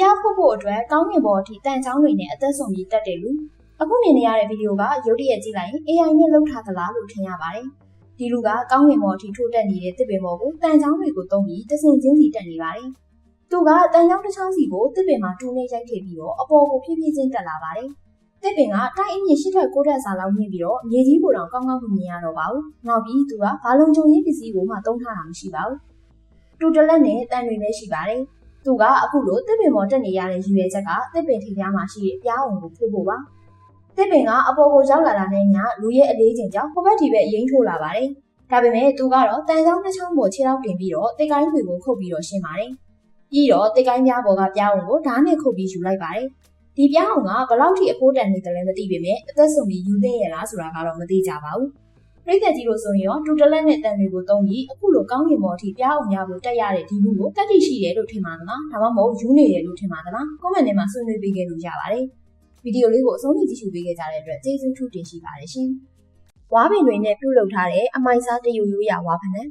ပြားဖို့ဖို့အတွက်ကောင်းကင်ဘော်အထိတန်ချောင်းတွေနဲ့အသက်ဆုံးပြီးတက်တယ်လူအခုမြင်နေရတဲ့ဗီဒီယိုကရုပ်တရက်ကြည့်လိုက်ရင် AI နဲ့လုပ်ထားသလားလို့ထင်ရပါတယ်ဒီလူကကောင်းကင်ဘော်အထိထိုးတက်နေတဲ့တစ်ပင်ဘော်ကိုတန်ချောင်းတွေကိုတုံးပြီးတဆင်ချင်းစီတက်နေပါတယ်သူကတန်ချောင်းတစ်ချောင်းစီကိုတစ်ပင်မှာတူးနေရိုက်ထည့်ပြီးတော့အပေါ်ကိုဖြည်းဖြည်းချင်းတက်လာပါတယ်တစ်ပင်ကတိုက်အင်းကြီးရှစ်ထက်ကိုးထက်စာလောက်မြင့်ပြီးတော့မြေကြီးကိုတောင်ကောင်းကောင်းမမြင်ရတော့ပါဘူး။နောက်ပြီးသူကဘာလုံးကြုံရင်းပစ္စည်းကိုမှတုံးထားတာမရှိပါဘူး။တူတလက်နဲ့တန်တွေလည်းရှိပါတယ်။ သူကအခုလိုတစ်ပင်ပေါ်တက်နေရတဲ့ရည်ရွယ်ချက်ကတစ်ပင်ထိပ်ပြားမှာရှိတဲ့အပြားအောင်ကိုဖို့ဖို့ပါ။တစ်ပင်ကအပေါ်ကိုရောက်လာတာနဲ့ညလူရဲ့အလေးချိန်ကြောင့်ဟိုဘက်ဒီဘက်အရင်ထိုးလာပါတယ်။ဒါပေမဲ့သူကတော့တန်ချောင်းတစ်ချောင်းပေါ်ခြေထောက်တင်ပြီးတော့တစ်ကိုင်းတွေကိုခုတ်ပြီးတော့ရှင်းပါတယ်။ပြီးတော့တစ်ကိုင်းပြားပေါ်ကပြားအောင်ကိုဓာတ်နဲ့ခုတ်ပြီးယူလိုက်ပါတယ်။ဒီပြားအောင်ကဘလောက်ထိအဖိုးတန်နေတယ်လဲမသိပေမဲ့အသက်ဆုံးပြီးယူသိရလားဆိုတာကတော့မသိကြပါဘူး။ ပြိတ္တကြီးလို့ဆိုရင်ရောတူတလက်နဲ့တန်တွေကိုတုံးပြီးအခုလိုကောင်းကင်ပေါ်အထိပြားအောင်ရဖို့တက်ရတဲ့ဒီမှုကိုတက်တိရှိတယ်လို့ထင်ပါသလား။ဒါမှမဟုတ်ယူနေတယ်လို့ထင်ပါသလား။ကွန်မန့်ထဲမှာဆွေးနွေးပေးခဲ့လို့ရပါတယ်။ဗီဒီယိုလေးကိုအဆုံးထိကြည့်ရှုပေးခဲ့ကြတဲ့အတွက်ကျေးဇူးထူးတင်ရှိပါတယ်ရှင်။ဝါပင်တွေနဲ့ပြုလုပ်ထားတဲ့အမိုက်စားတရုပ်ရိုးရဝါဖနက်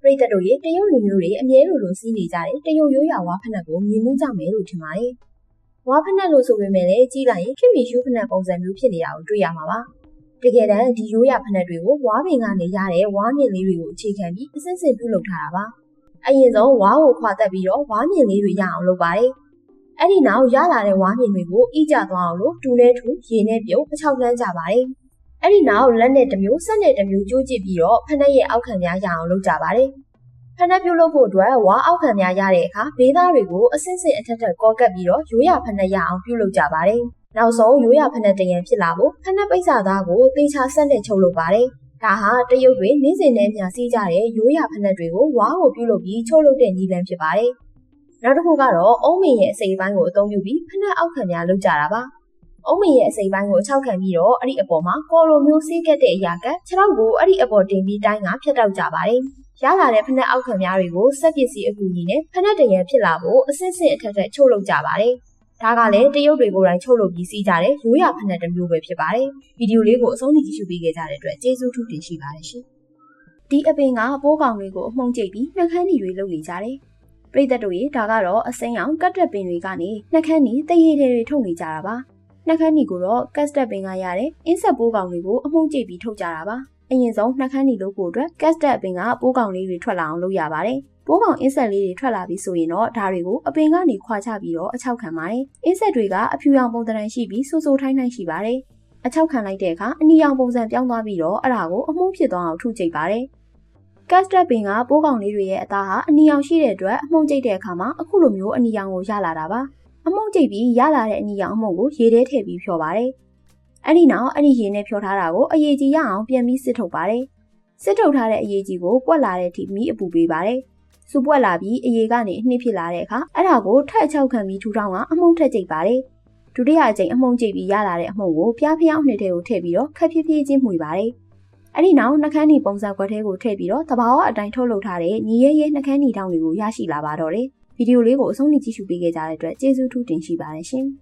ပရိသတ်တို့ရေတရုပ်လူမျိုးတွေအမြဲလိုလိုစီးနေကြတယ်တရုပ်ရိုးရဝါဖနက်ကိုမြင်မှုကြမယ်လို့ထင်ပါတယ်။ဝါဖနက်လို့ဆိုပေမဲ့လည်းကြီးလိုက်ရင်ခင်မီရှူးဖနက်ပုံစံမျိုးဖြစ်နေတာကိုတွေ့ရမှာပါ။ တကယ်တမ်းဒီရိုးရဖနက်တွေကိုဝါပင်ကနေရတဲ့ဝါမြင့်လေးတွေကိုအခြေခံပြီးအစစ်စစ်ပြုလုပ်ထားတာပါ။အရင်ဆုံးဝါကိုခွာတက်ပြီးတော့ဝါမြင့်လေးတွေရအောင်လုပ်ပါတယ်။အဲ့ဒီနောက်ရလာတဲ့ဝါမြင့်တွေကိုအီကြသွားအောင်လို့တူနဲ့ထူရေနဲ့ပြုတ်အချောက်လန်းကြပါတယ်။အဲ့ဒီနောက်လက်နဲ့တစ်မျိုးဆက်နဲ့တစ်မျိုးကြိုးကြည့်ပြီးတော့ဖနက်ရဲ့အောက်ခံများရအောင်လုပ်ကြပါတယ်။ဖနက်ပြုတ်လုပ်ဖို့အတွက်ဝါအောက်ခံများရတဲ့အခါဘေးသားတွေကိုအစင်းစင်အထက်ထက်ကောကပ်ပြီးတော့ရိုးရဖနက်ရအောင်ပြုတ်လုပ်ကြပါတယ်။ နောက်ဆုံးရိုးရဖနက်တရံဖြစ်လာဖို့ဖနက်ပိတ်စာသားကိုသေချာဆက်နဲ့ချုပ်လုပ်ပါတယ်။ဒါဟာတရုတ်တွေနေ့စဉ်နဲ့မျှစီးကြတဲ့ရိုးရဖနက်တွေကိုဝါကိုပြုတ်လုပ်ပြီးချုပ်လုပ်တဲ့နည်းလမ်းဖြစ်ပါတယ်။နောက်တစ်ခုကတော့အုံးမင်ရဲ့အစိပ်ပိုင်းကိုအသုံးပြုပြီးဖနက်အောက်ခံများလုပ်ကြတာပါ။အုံးမင်ရဲ့အစိပ်ပိုင်းကို၆ခံပြီးတော့အဲ့ဒီအပေါ်မှာကော်လိုမျိုးဆေးကက်တဲ့အရာကခြေထောက်ကိုအဲ့ဒီအပေါ်တင်ပြီးတိုင်းကဖြတ်တောက်ကြပါတယ်။ရလာတဲ့ဖနက်အောက်ခံများတွေကိုစက်ပစ္စည်းအကူအညီနဲ့ဖနက်တရံဖြစ်လာဖို့အစစ်စစ်အထက်ထက်ချုပ်လုပ်ကြပါတယ်။ ဒါကလည်းတရုတ်တွေကိုယ်တိုင်ချုပ်လုပ်ပြီးစီးကြတဲ့ရိုးရာဖနက်တစ်မျိုးပဲဖြစ်ပါတယ်။ဗီဒီယိုလေးကိုအဆုံးထိကြည့်ရှုပေးခဲ့ကြတဲ့အတွက်ကျေးဇူးထူးတင်ရှိပါတယ်ရှင်။ဒီအပင်ကပိုးကောင်တွေကိုအမှုန်ကျိတ်ပြီးနှက်ခမ်းတွေလုပ်နေကြတယ်။ပရိသတ်တို့ရေဒါကတော့အစိမ်းအောင်ကတ်တက်ပင်တွေကနေနှက်ခမ်းတွေတရေတွေထုတ်နေကြတာပါ။နှက်ခမ်းဒီကိုတော့ကတ်တက်ပင်ကရတဲ့အင်းဆက်ပိုးကောင်တွေကိုအမှုန်ကျိတ်ပြီးထုတ်ကြတာပါ။ အရင်ဆုံးနှက်ခမ်းဒီလုပ်ဖို့အတွက်ကတ်တက်ပင်ကပိုးကောင်လေးတွေထွက်လာအောင်လုပ်ရပါတယ်။ပိုးကောင်အင်းဆက်လေးတွေထွက်လာပြီးဆိုရင်တော့ဒါတွေကိုအပင်ကနေခွာချပြီးတော့အချောက်ခံပါတယ်။အင်းဆက်တွေကအဖြူရောင်ပုံသဏ္ဍာန်ရှိပြီးဆူဆူထိုင်းထိုင်းရှိပါတယ်။အချောက်ခံလိုက်တဲ့အခါအနီရောင်ပုံစံပြောင်းသွားပြီးတော့အဲ့ဒါကိုအမှုဖြစ်သွားအောင်ထုကြိတ်ပါတယ်။ကတ်စတက်ပင်ကပိုးကောင်လေးတွေရဲ့အသားဟာအနီရောင်ရှိတဲ့အတွက်အမှုန့်ကျိတ်တဲ့အခါမှာအခုလိုမျိုးအနီရောင်ကိုရလာတာပါ။အမှုန့်ကျိတ်ပြီးရလာတဲ့အနီရောင်အမှုန့်ကိုရေထဲထည့်ပြီးဖြော်ပါတယ်။ အဲ့ဒီနောက်အဲ့ဒီရေနဲ့ဖြော်ထားတာကိုအရေးကြီးရအောင်ပြန်ပြီးစစ်ထုတ်ပါတယ်။စစ်ထုတ်ထားတဲ့အရေးကြီးကိုပွက်လာတဲ့အထိမီးအပူပေးပါတယ်။စူပွက်လာပြီးအရေးကနေအနှစ်ဖြစ်လာတဲ့အခါအဲ့ဒါကိုထက်ချောက်ခံပြီးထူထောင်ကအမှုန့်ထက်ကျိတ်ပါတယ်။ဒုတိယအကြိမ်အမှုန့်ကျိတ်ပြီးရလာတဲ့အမှုန့်ကိုပြားဖျောင်းနှစ်ထဲကိုထည့်ပြီးတော့ခက်ဖြည်းဖြည်းချင်းမှွေပါတယ်။အဲ့ဒီနောက်နှကန်းဒီပုံစံခွက်ထဲကိုထည့်ပြီးတော့တဘာဝအတိုင်းထုတ်လုပ်ထားတဲ့ညီရဲရဲနှကန်းဒီတောင်းတွေကိုရရှိလာပါတော့တယ်။ဗီဒီယိုလေးကိုအဆုံးထိကြည့်ရှုပေးခဲ့ကြတဲ့အတွက်ကျေးဇူးထူးတင်ရှိပါတယ်ရှင်။